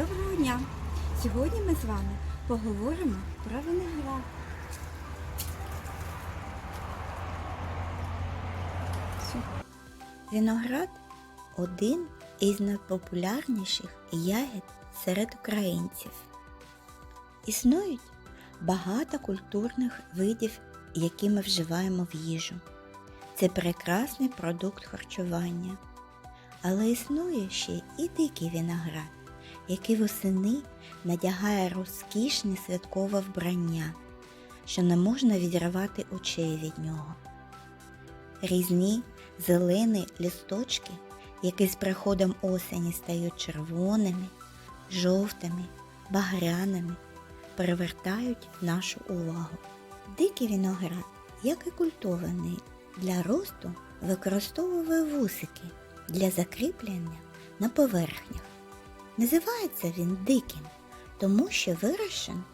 Доброго дня! Сьогодні ми з вами поговоримо про виноград. Виноград один із найпопулярніших ягід серед українців. Існують багато культурних видів, які ми вживаємо в їжу. Це прекрасний продукт харчування. Але існує ще і дикий виноград, який восени надягає розкішне святкове вбрання, що не можна відривати очей від нього. Різні зелені лісточки, які з приходом осені стають червоними, жовтими, багряними, привертають нашу увагу. Дикий виноград, як і культований, для росту використовує вусики для закріплення на поверхнях. Називається він диким, тому що вирощен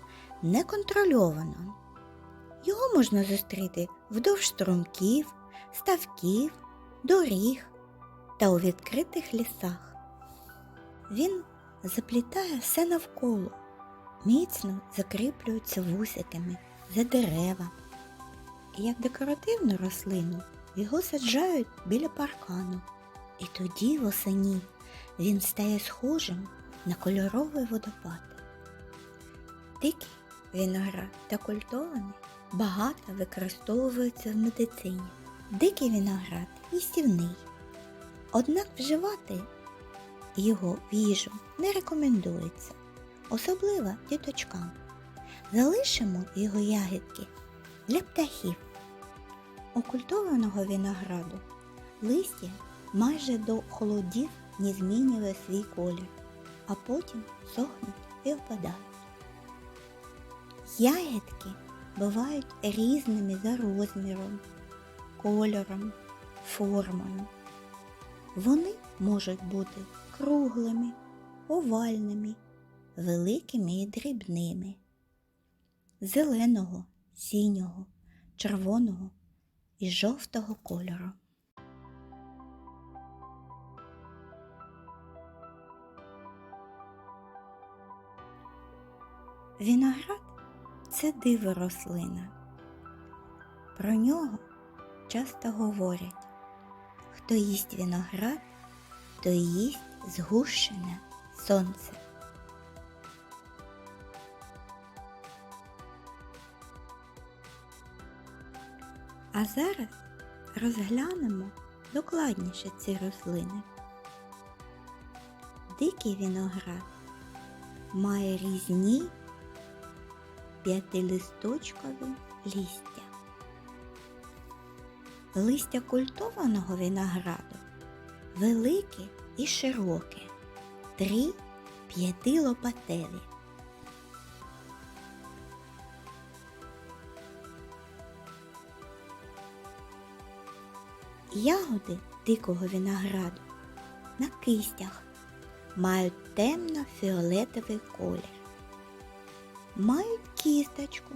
неконтрольовано. Його можна зустріти вдовж струмків, ставків, доріг та у відкритих лісах. Він заплітає все навколо, міцно закріплюється вусиками за дерева. І як декоративну рослину його саджають біля паркану. І тоді восені він стає схожим на кольоровий водопад. Дикий виноград та культований багато використовуються в медицині. Дикий виноград їстівний. Однак вживати його в їжу не рекомендується, особливо діточкам. Залишимо його ягідки для птахів. У культованого винограду листя майже до холодів не змінює свій колір, а потім сохнуть і опадають. Ягідки бувають різними за розміром, кольором, формою. Вони можуть бути круглими, овальними, великими і дрібними, зеленого, синього, червоного і жовтого кольору. Виноград це диво рослина. Про нього часто говорять, хто їсть виноград, то їсть згущене сонце. А зараз розглянемо докладніше ці рослини. Дикий виноград має різні п'ятилисточкові листя. Листя культованого винограду велике і широке, три п'ятилопатеві. Ягоди дикого винограду на кистях мають темно-фіолетовий колір мають кісточку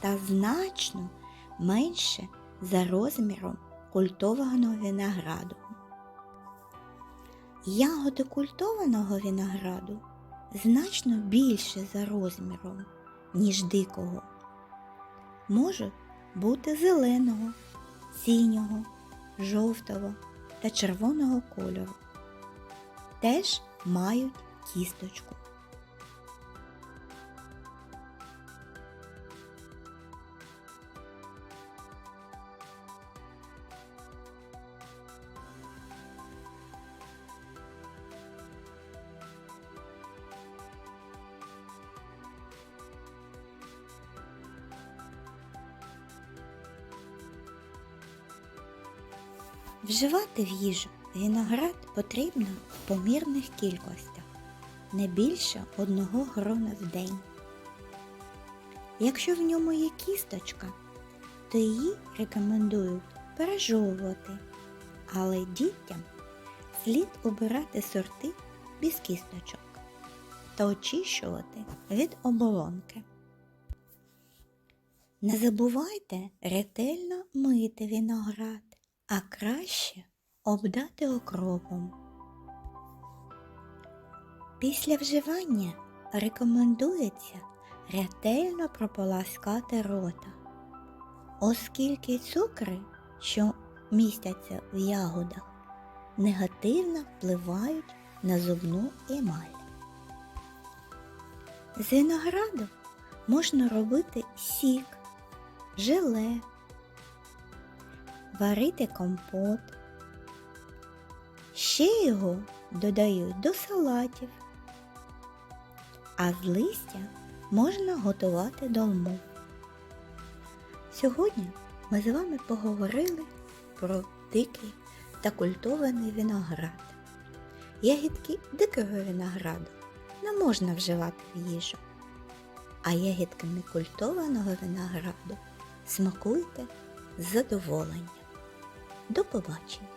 та значно менше за розміром культованого винограду. Ягоди культованого винограду значно більше за розміром, ніж дикого. Можуть бути зеленого, синього, жовтого та червоного кольору. Теж мають кісточку. Вживати в їжу виноград потрібно в помірних кількостях, не більше одного грона в день. Якщо в ньому є кісточка, то її рекомендують пережовувати, але дітям слід обирати сорти без кісточок та очищувати від оболонки. Не забувайте ретельно мити виноград а краще обдати окропом. Після вживання рекомендується ретельно прополаскати рота, оскільки цукри, що містяться в ягодах, негативно впливають на зубну емаль. З винограду можна робити сік, желе, варити компот. Ще його додають до салатів, а з листя можна готувати долму. Сьогодні ми з вами поговорили про дикий та культований виноград. Ягідки дикого винограду не можна вживати в їжу, а ягідками культованого винограду смакуйте з задоволенням. До побачення!